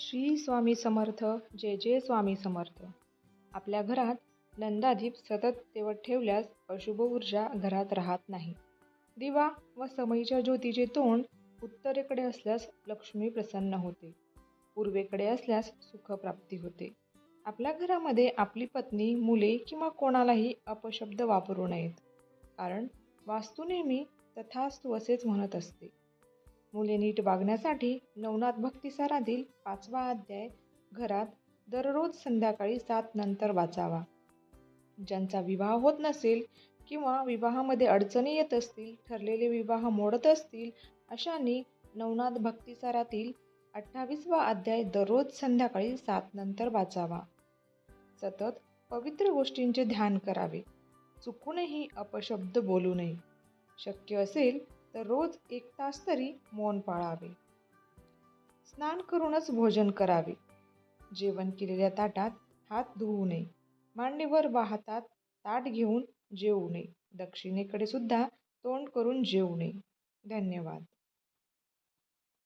श्री स्वामी समर्थ जय जय स्वामी समर्थ. आपल्या घरात नंदादीप सतत तेवत ठेवल्यास अशुभ ऊर्जा घरात राहत नाही. दिवा व समईच्या ज्योतीचे तोंड उत्तरेकडे असल्यास लक्ष्मी प्रसन्न होते. पूर्वेकडे असल्यास सुखप्राप्ती होते. आपल्या घरामध्ये आपली पत्नी मुले किंवा कोणालाही अपशब्द वापरू नयेत. कारण वास्तू नेहमी तथास्तू असेच म्हणत असते. मुले नीट वागण्यासाठी नवनाथ भक्तिसारातील पाचवा अध्याय घरात दररोज संध्याकाळी सात नंतर वाचावा. ज्यांचा विवाह होत नसेल किंवा विवाहामध्ये अडचणी येत असतील ठरलेले विवाह मोडत असतील अशांनी नवनाथ भक्तिसारातील अठ्ठावीसवा अध्याय दररोज संध्याकाळी सात नंतर वाचावा. सतत पवित्र गोष्टींचे ध्यान करावे. चुकूनही अपशब्द बोलू नये. शक्य असेल तर रोज एक तास तरी मौन पाळावे. स्नान करूनच भोजन करावे. जेवण केलेल्या ताटात हात धुवू नये. मांडीवर वाहतात ताट घेऊन जेवू नये. दक्षिणेकडे सुद्धा तोंड करून जेवू नये. धन्यवाद.